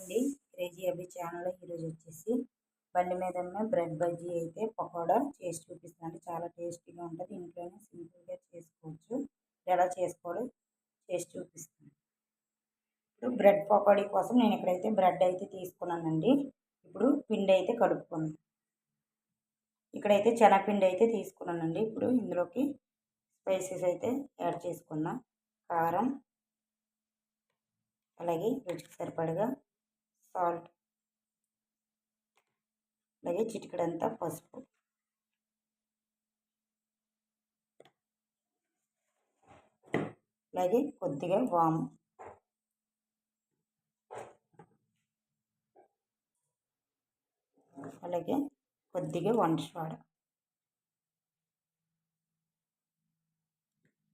అండి. క్రేజీ అబ్బి ఛానల్లో ఈరోజు వచ్చేసి బండి మీద బ్రెడ్ బజ్జీ అయితే పకోడా చేసి చూపిస్తున్నాను చాలా టేస్టీగా ఉంటుంది. ఇంట్లోనే సింపుల్గా చేసుకోవచ్చు. ఎలా చేసుకోవడం చేసి చూపిస్తాను ఇప్పుడు బ్రెడ్ పకోడీ కోసం నేను ఇక్కడైతే బ్రెడ్ అయితే తీసుకున్నానండి. ఇప్పుడు పిండి అయితే కడుక్కున్నాను ఇక్కడైతే శనగపిండి అయితే తీసుకున్నానండి. ఇప్పుడు ఇందులోకి స్పైసెస్ అయితే యాడ్ చేసుకున్నాను కారం అలాగే రుచికి సరిపడగా సాల్ట్. అలాగే చిటికడంతా పసుపు. అలాగే కొద్దిగా వాము. అలాగే కొద్దిగా వంటవాడ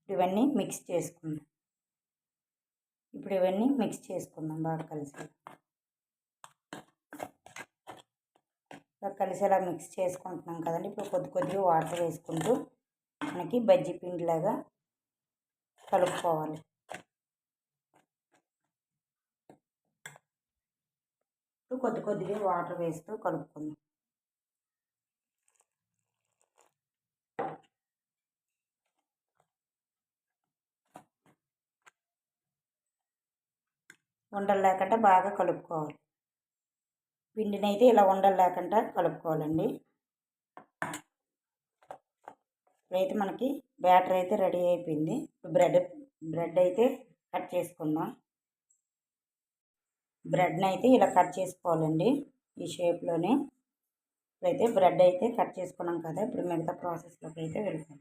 ఇవన్నీ మిక్స్ చేసుకుందాం. ఇప్పుడు ఇవన్నీ మిక్స్ చేసుకుందాం బాగా కలిసి కలిసేలా మిక్స్ చేసుకుంటున్నాం కదండి. ఇప్పుడు కొద్ది కొద్దిగా వాటర్ వేసుకుంటూ మనకి బజ్జీ పిండిలాగా కలుపుకోవాలి. ఇప్పుడు కొద్ది కొద్దిగా వాటర్ వేస్తూ కలుపుకుందాం. ఉండలు లేకుండా బాగా కలుపుకోవాలి. పిండిని అయితే ఇలా ఉండలు లేకుండా కలుపుకోవాలండి. ఇప్పుడైతే మనకి బ్యాటర్ అయితే రెడీ అయిపోయింది. బ్రెడ్ బ్రెడ్ అయితే కట్ చేసుకుందాం. బ్రెడ్ని అయితే ఇలా కట్ చేసుకోవాలండి ఈ షేప్లోనే. ఇప్పుడైతే బ్రెడ్ అయితే కట్ చేసుకున్నాం కదా ఇప్పుడు మిగతా ప్రాసెస్లోకి అయితే వెళ్తాం.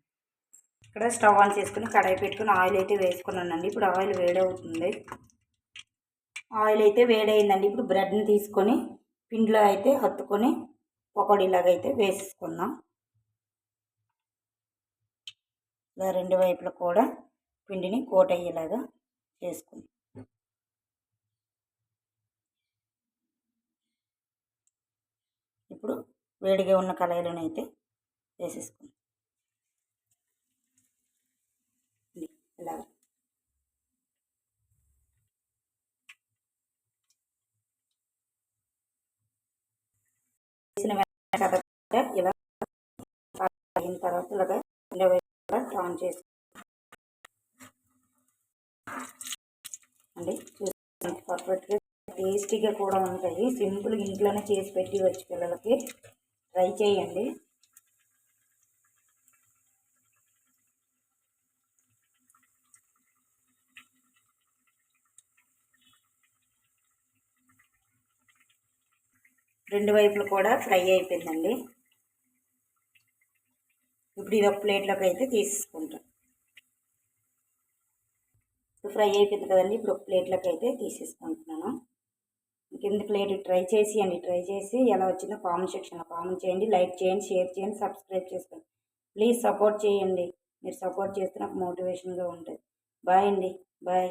ఇక్కడ స్టవ్ ఆన్ చేసుకుని కడాయి పెట్టుకుని ఆయిల్ అయితే వేసుకున్నానండి. ఇప్పుడు ఆయిల్ వేడవుతుంది. ఆయిల్ అయితే వేడైందండి ఇప్పుడు బ్రెడ్ని తీసుకొని పిండిలో అయితే హత్తుకొని పకోడీలాగైతే అయితే వేసేసుకుందాం. ఇలా రెండు వైపులా కూడా పిండిని కోట్ అయ్యేలాగా చేసుకుందాం. ఇప్పుడు వేడిగా ఉన్న కళాయిలోనైతే వేసేసుకుందాం ఇలాగా కదా ఇలా అయిన తర్వాత ఇలాగా రెండో టర్న్ చేసి అండి పర్ఫెక్ట్గా టేస్టీగా కూడా ఉంటాయి. సింపుల్గా ఇంట్లోనే చేసి పెట్టి వచ్చి పిల్లలకి ట్రై చేయండి. రెండు వైపులు కూడా ఫ్రై అయిపోయిందండి. ఇప్పుడు ఇది ఒక ప్లేట్లోకి అయితే తీసుకుంటాం ఫ్రై అయిపోయింది కదండి ఇప్పుడు ఒక ప్లేట్లోకి అయితే తీసేసుకుంటున్నాను. కింద ప్లేట్ ట్రై చేసి అండి ట్రై చేసి ఎలా వచ్చిందో కామెంట్ సెక్షన్లో కామెంట్ చేయండి లైక్ చేయండి షేర్ చేయండి సబ్స్క్రైబ్ చేసుకోండి. ప్లీజ్ సపోర్ట్ చేయండి. మీరు సపోర్ట్ చేస్తే నాకు మోటివేషన్గా ఉంటుంది. బాయ్ అండి బాయ్.